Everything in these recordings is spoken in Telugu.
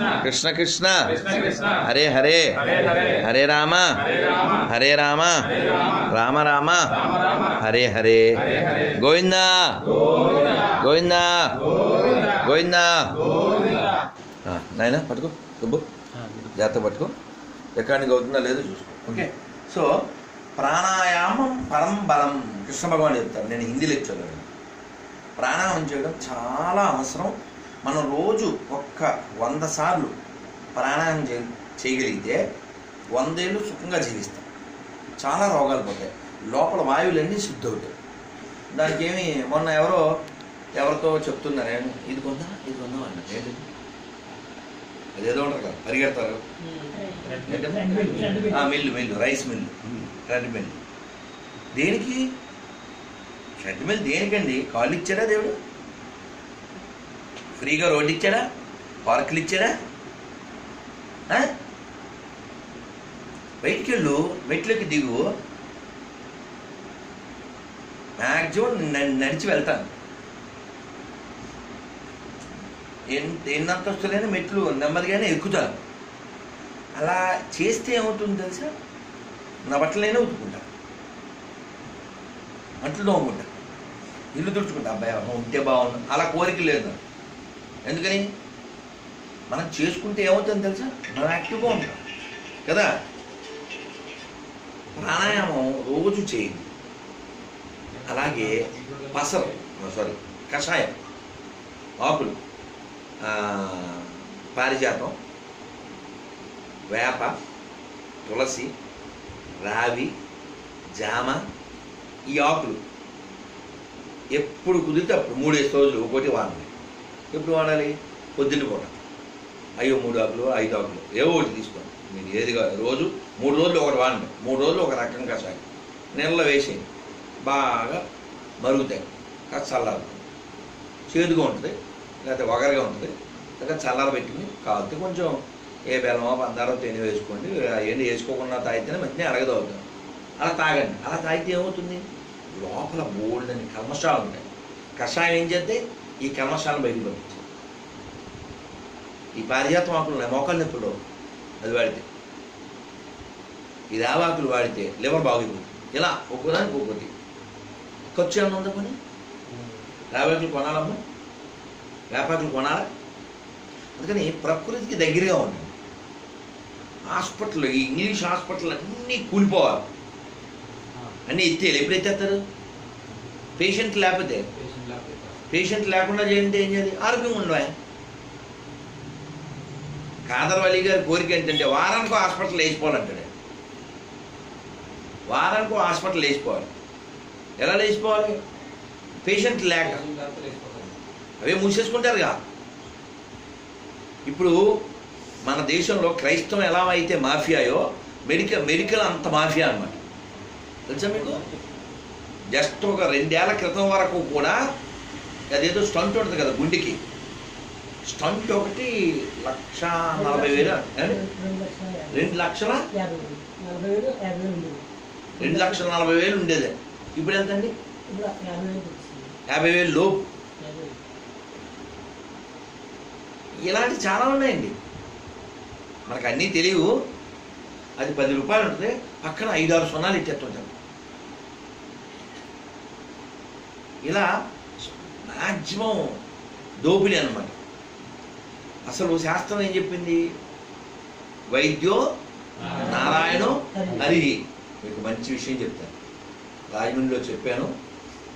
కృష్ణ. కృష్ణ హరే హరే. హరే రామ. హరే రామ. హరే రామ. రామ. హరే హరే. గోవిందా. గోవింద. గోవిందా. నాయనా పట్టుకో సుబ్బు జాగ్రత్త పట్టుకో. ఎక్కడికి అవుతుందా లేదో చూసుకో. ఓకే. సో ప్రాణాయామం పరం బలం. కృష్ణ భగవాన్ చెప్తారు. నేను హిందీలో ఇచ్చాను ప్రాణాయామం చేయడం చాలా అవసరం. మనం రోజు ఒక్క వంద సార్లు ప్రాణాయామం చే చేయగలిగితే వందేళ్ళు సుఖంగా జీవిస్తాం. చాలా రోగాలు పోతాయి. లోపల వాయువులన్నీ శుద్ధి అవుతాయి దానికి ఏమి మొన్న ఎవరో ఎవరితో చెప్తున్నారు "ఏం, ఇది కొందా? ఇది కొందాం? అన్న ఏంటి అదేదో ఉంటారు కదా పరిగెడతారు. Mill mill rice mill. Red mill. దేనికి? షెడ్ మిల్ దేనికండి? కాళ్ళు ఇచ్చాడా దేవుడు? ఫ్రీగా రోడ్డు ఇచ్చాడా? పార్కులు ఇచ్చాడా? బయటికి వెళ్ళు మెట్లకి దిగు. మ్యాక్సిమం నడిచి వెళ్తాను. ఎన్నంత ఎన్ని మెట్లు నెమ్మదిగానే ఎక్కుతాను అలా చేస్తే ఏమవుతుంది తెలుసా? నా బట్టలైనా ఉతుకుంటా అంట్లు తోముకుంటా. ఇల్లు తుడుచుకుంటా. అబ్బాయి ఉంటే బాగుండు. అలా కోరిక లేదు నాకు. ఎందుకని? మనం చేసుకుంటే ఏమవుతుంది తెలుసా? మనం యాక్టివ్గా ఉంటాం. కదా? ప్రాణాయామం రోజు చేయండి. అలాగే పసరు సారీ కషాయం ఆకులు పారిజాతం వేప తులసి రావి జామ ఈ ఆకులు. ఎప్పుడు కుదిరితే అప్పుడు మూడేసి రోజులు ఒకటి వాడాలి ఎప్పుడు వాడాలి? పొద్దున్న పూట. అయ్యో మూడు ఆకులు ఐదు ఆకులు. ఏవో ఒకటి తీసుకోండి. మీరు ఏది కాదు. రోజు మూడు రోజులు ఒకటి వాడండి మూడు రోజులు ఒక రకం కషాయం. నీళ్ళలో వేసేయండి. బాగా మరుగుతాయి. కాస్త చల్లారు చేదుగా ఉంటుంది. లేకపోతే వగరగా ఉంటుంది. లేకపోతే చల్లార పెట్టుకుని కాకపోతే కొంచెం ఏ బెల్లమో పందారో తేనె వేసుకోండి. అవన్నీ వేసుకోకుండా తాగితేనే మంచిగా అరగదు అవుతుంది. అలా తాగండి. అలా తాగితే ఏమవుతుంది? లోపల బోల్డ్ అని కల్మషాలు ఉంటాయి. కషాయం ఏం చేస్తే ఈ కల్మషాలను బయటకు ఈ పారిజాతం ఆకులు ఉన్నాయి మోకాలు నొప్పులు అది వాడితే. ఈ రావాకులు వాడితే లివర్ బాగుంది ఇలా ఒక్కోదానికి ఒక్కొక్కటి ఖర్చు ఏమన్నా ఉందా పని? రావాకులు కొనాలమ్మా? వేపాకులు కొనాలా? అందుకని ప్రకృతికి దగ్గరగా ఉండండి. హాస్పిటల్ ఈ ఇంగ్లీష్ హాస్పిటల్ అన్నీ కూలిపోవాలి. అన్నీ ఎత్తేయాలి. ఎప్పుడు ఎత్తేస్తారు? పేషెంట్ లేకపోతే? పేషెంట్ లేకుండా చేయంటే ఏం చేయాలి? ఆరోగ్యం ఉండవా కాదర్ అలీ గారి కోరిక ఏంటంటే వారానికి హాస్పిటల్ వేసిపోవాలంటాడు వారానికి హాస్పిటల్ వేసిపోవాలి ఎలా లేచిపోవాలి పేషెంట్ లేక. అవే మూసేసుకుంటారుగా. ఇప్పుడు మన దేశంలో క్రైస్తవం ఎలా అయితే మాఫియాయో మెడికల్ మెడికల్ అంత మాఫియా అన్నమాట. తెలుసా మీకు? జస్ట్ ఒక రెండేళ్ళ క్రితం వరకు కూడా అదేదో స్టంట్ ఉంటుంది కదా గుండెకి. స్టంట్ ఒకటి లక్ష నలభై వేలు? రెండు లక్షల. రెండు లక్షల? నలభై వేలు ఉండేది. ఇప్పుడు ఎంతండి? యాభై వేలు లోపు. ఇలాంటి చాలా ఉన్నాయండి. మనకు అన్నీ తెలియవు. అది పది రూపాయలు ఉంటుంది. పక్కన ఐదు ఆరు సున్నాలు ఇచ్చేస్తుంటాం ఇలా మ్యాక్సిమం దోపిడీ అన్నమాట. అసలు శాస్త్రం ఏం చెప్పింది? వైద్యో నారాయణో హరి. మీకు మంచి విషయం చెప్తాను. రాజమండ్రిలో చెప్పాను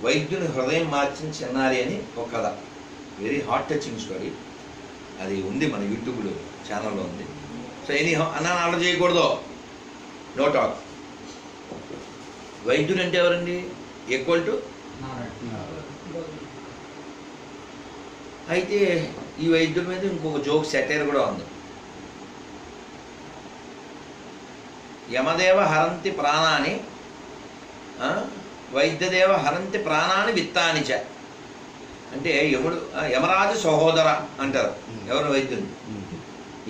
వైద్యుని హృదయం మార్చిన చిన్నారి అని ఒక కథ. వెరీ హార్ట్ టచింగ్ స్టోరీ అది ఉంది మన యూట్యూబ్లో ఛానల్లో ఉంది. సో ఎనీ అన్న ఆర్డర్ చేయకూడదు. నో టాక్ వైద్యుడు అంటే ఎవరండి? ఈక్వల్ టు అయితే ఈ వైద్యుడి మీద ఇంకొక జోక్ సెటైర్ కూడా ఉంది. యమదేవ హరంతి ప్రాణాన్ని ఆ, వైద్యదేవ హరంతి ప్రాణాన్ని విత్తాని చ. అంటే యముడు యమరాజు సహోదర అంటారు. ఎవరు వైద్యుడు?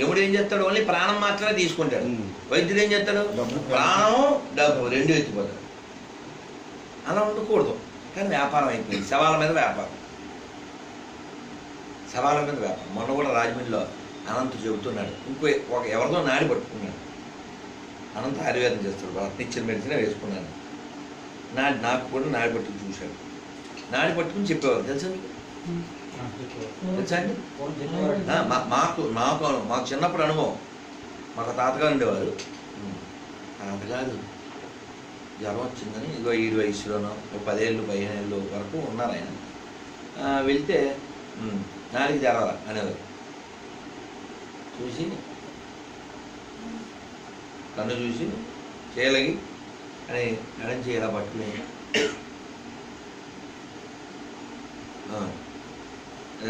యముడు ఏం చేస్తాడు? ఓన్లీ ప్రాణం మాత్రమే తీసుకుంటాడు. వైద్యుడు ఏం చేస్తాడు? డబ్బు. ప్రాణం డబ్బు రెండు ఎత్తిపోతాడు. అలా ఉండకూడదు. కానీ వ్యాపారం అయిపోయింది. శవాల మీద వ్యాపారం. శవాల మీద మొన్న కూడా రాజమండ్రిలో అనంత చెబుతున్నాడు ఇంకో ఒక ఎవరిదో నాడి పట్టుకున్నాడు. అనంత ఆయుర్వేదం చేస్తాడు రత్నిచ్చిన మెడిసిన్ వేసుకున్నాను నాడి నాకు కూడా నాడి పట్టుకుని చూశాడు. నాడి పట్టుకుని చెప్పేవారు తెలుసా మీకు? తెలుసా అండి? మా- మాకు నాకు మాకు చిన్నప్పుడు అనుభవం. మాకు తాతగారు ఉండేవారు. తాతగారు జ్వరం వచ్చిందని ఇగో ఈడు వయసులోనో పదేళ్ళు పదిహేను ఏళ్ళు వరకు ఉన్నారు ఆయన. వెళ్తే నాలుగు జ్వరాల అనేవారు చూసి? కన్ను చూసి చేయలగి అని నడించి ఇలా పట్టుకుని.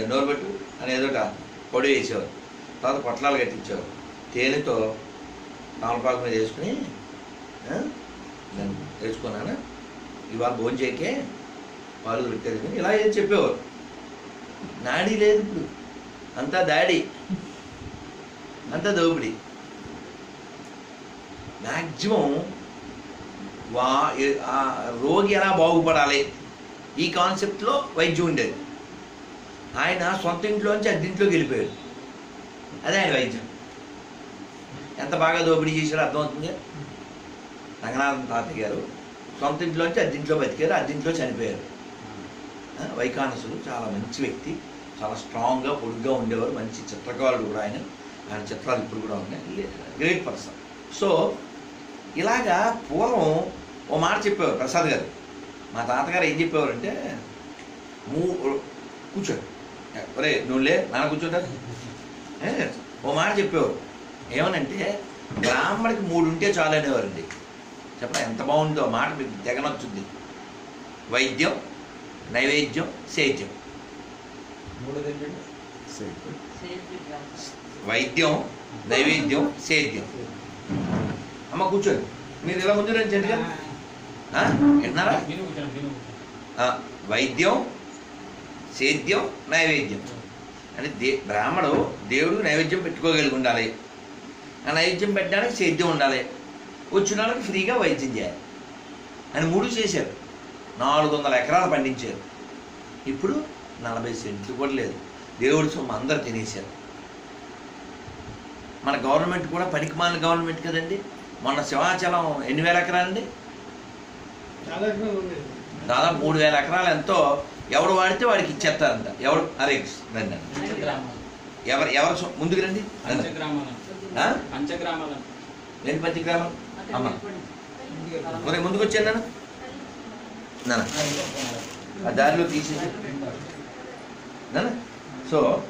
నోరు పెట్టు అని ఏదోట పొడి వేసేవారు. తర్వాత పొట్లాలు కట్టించేవారు. తేనెతో తామలపాకు మీద వేసుకుని నేను వేసుకున్నాను? ఇవాళ భోజనం చేయకే పాలు పెట్టేది ఇలా ఏం చెప్పేవారు. నాడీ లేదు ఇప్పుడు. అంతా దాడి. అంతా దోపిడి. మ్యాక్సిమం వా ఆ రోగి ఎలా బాగుపడాలి? ఈ కాన్సెప్ట్లో వైద్యం ఉండేది. ఆయన సొంత ఇంట్లోంచి అద్దెంట్లోకి వెళ్ళిపోయాడు. అదే ఆయన వైద్యం. ఎంత బాగా దోపిడీ చేశాడో అర్థమవుతుంది? రంగనాథం తాతయ్య గారు సొంత ఇంట్లోంచి అద్దెంట్లో బతికారు అద్దెంట్లో చనిపోయారు. వైకానసులు చాలా మంచి వ్యక్తి. చాలా స్ట్రాంగ్గా పొడుగ్గా ఉండేవారు. మంచి చిత్రకారుడు కూడా ఆయన. ఆయన చిత్రాలు ఇప్పుడు కూడా ఉన్నాయి. గ్రేట్ పర్సన్ సో ఇలాగా పూర్వం ఓ మాట చెప్పేవారు ప్రసాద్ గారు. మా తాతగారు ఏం చెప్పేవారంటే మూ కూర్చో. ఒరే నువ్వులే నాన్న కూర్చుంటారు ఓ మాట చెప్పేవారు. ఏమనంటే బ్రాహ్మణికి మూడు ఉంటే చాలు అనేవారండి. చెప్పడం ఎంత బాగుందో మాట మీకు తెగనొచ్చుద్ది వైద్యం నైవేద్యం సేద్యం. వైద్యం నైవేద్యం సేద్యం. అమ్మ కూర్చోండి. మీరు ఇలా ముందు రండి జంటగా? విన్నారా ఆ, వైద్యం సేద్యం నైవేద్యం. అంటే దే బ్రాహ్మడు దేవుడికి నైవేద్యం పెట్టుకోగలిగి ఉండాలి. ఆ నైవేద్యం పెట్టడానికి సేద్యం ఉండాలి. వచ్చిన వాళ్ళకి ఫ్రీగా వైద్యం చేయాలి. అని మూడు చేశారు. నాలుగు వందల ఎకరాలు పండించారు. ఇప్పుడు నలభై సెంట్లు కూడా లేదు. దేవుడి సొమ్ము అందరు తినేశారు. మన గవర్నమెంట్ కూడా పనికిమాలిన గవర్నమెంట్ కదండి. మొన్న సింహాచలం ఎన్ని వేల ఎకరాలండి? దాదాపు మూడు వేల ఎకరాలు ఎంతో ఎవడు వాడితే వాడికి ఇచ్చేస్తారంట. ఎవడు అరే రండి. ఎవరు ఎవరు ముందుకు రండి. ఏంటి పంచగ్రామం? అమ్మ. ముందుకు వచ్చాను నాన్న నాన్న. ఆ దారిలో తీసేసి. సో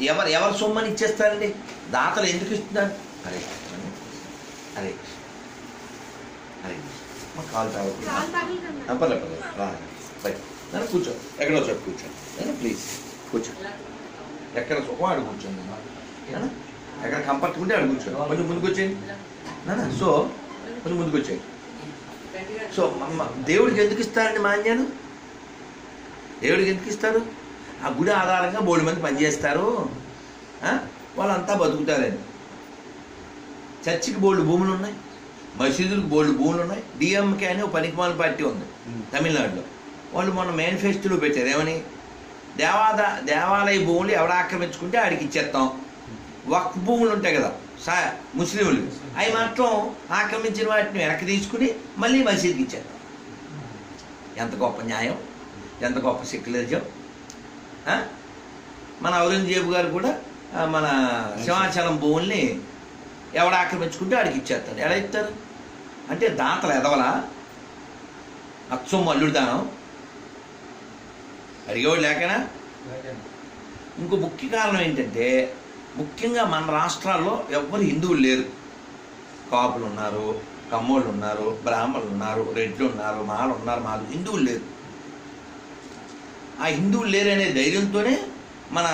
ఎవరు ఎవరు సొమ్మని ఇచ్చేస్తారండి? దాతలు ఎందుకు ఇస్తున్నారు? అరే కృష్ణ. అరే కృష్ణ. అరే. మా కాలు తాగకుండా పర్లేదు నన్ను కూర్చో. ఎక్కడో చోట కూర్చో. ప్లీజ్ కూర్చో. ఎక్కడ సుఖం ఆడు కూర్చోండి? ఎక్కడ కంఫర్ట్ ఉంటే ఆడు కూర్చో. కొంచెం ముందుకు వచ్చేయండి. నాన్న? సో కొంచెం ముందుకు వచ్చేయండి. సో దేవుడికి ఎందుకు ఇస్తారండి మాన్యాలు? దేవుడికి ఎందుకు ఇస్తారు? ఆ గుడి ఆధారంగా బోడు మంది పనిచేస్తారు? వాళ్ళంతా బతుకుతారండి చర్చికి బోల్డ్ భూములు ఉన్నాయి. మసీదులకు బోల్డ్ భూములు ఉన్నాయి. డిఎంకే అని ఒక పనికిమాల పార్టీ ఉంది తమిళనాడులో. వాళ్ళు మొన్న మేనిఫెస్టోలో పెట్టారు. ఏమని? దేవాద దేవాలయ భూములు ఎవడ ఆక్రమించుకుంటే ఆడికి ఇచ్చేస్తాం. వక్ భూములు ఉంటాయి కదా సా ముస్లింలు అవి మాత్రం ఆక్రమించిన వాటిని వెనక్కి తీసుకుని మళ్ళీ మసీదుకి ఇచ్చేస్తాం. ఎంత గొప్ప న్యాయం ఎంత గొప్ప సెక్యులరిజం? మన ఔరంగజేబు గారు కూడా మన సింహాచలం భూముల్ని ఎవడ ఆక్రమించుకుంటే ఆడికి ఇచ్చేస్తాడు. ఎలా ఇస్తారు? అంటే దాతలు ఎదవలా? అచ్చం అల్లుడు దానం. అడిగేవాడు లేకనా? ఇంకో ముఖ్య కారణం ఏంటంటే ముఖ్యంగా మన రాష్ట్రాల్లో ఎవ్వరు హిందువులు లేరు. కాపులు ఉన్నారు కమ్మోళ్ళు ఉన్నారు బ్రాహ్మణులు ఉన్నారు రెడ్లు ఉన్నారు మాలు ఉన్నారు మాలు హిందువులు లేరు. ఆ హిందువులు లేరనే ధైర్యంతోనే మన